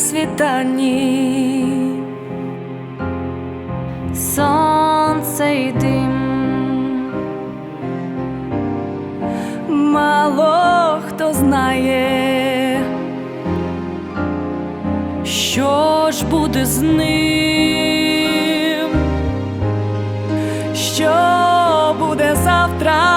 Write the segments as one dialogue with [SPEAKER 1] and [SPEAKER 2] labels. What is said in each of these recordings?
[SPEAKER 1] світанні, сонце й дим. Мало хто знає, що ж буде з ним, що буде завтра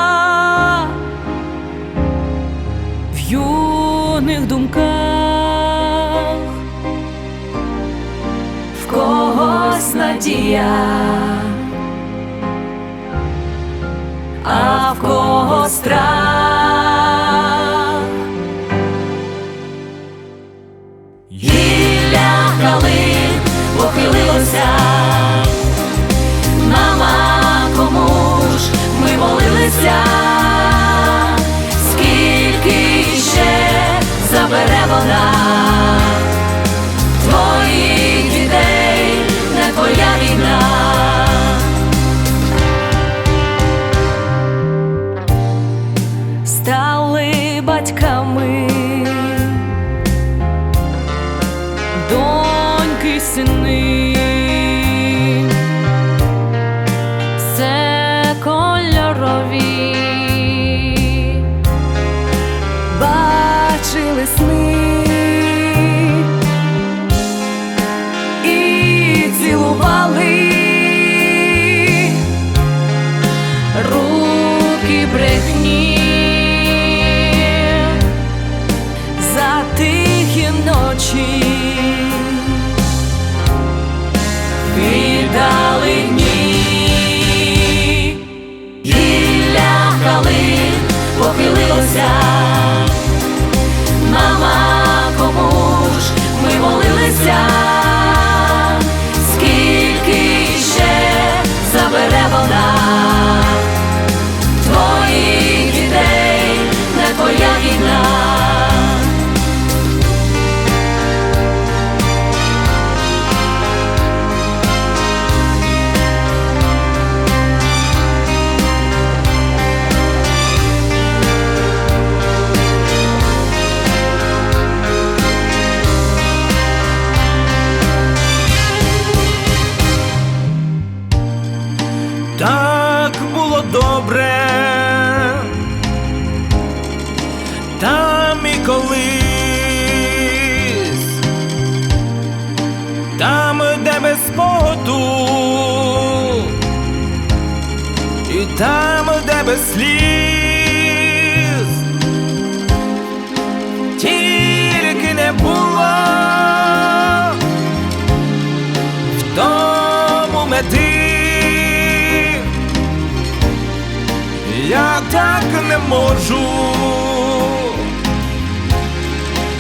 [SPEAKER 1] надія, а в кого страх. Доньки, це кольорові, віддалені
[SPEAKER 2] там і колись, там, де без спогоду, і там, де без сліз, тільки не було в тому мети. Я так не можу,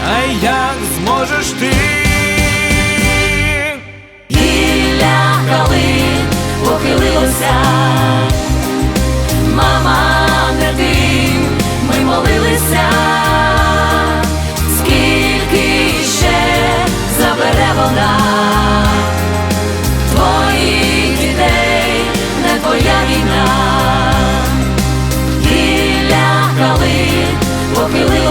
[SPEAKER 2] а як зможеш ти?
[SPEAKER 1] Гілля калин похилилося, мама, не ти, ми молилися, скільки ще забере вона? Твоїх дітей, не твоя війна, гілля калин похилилося,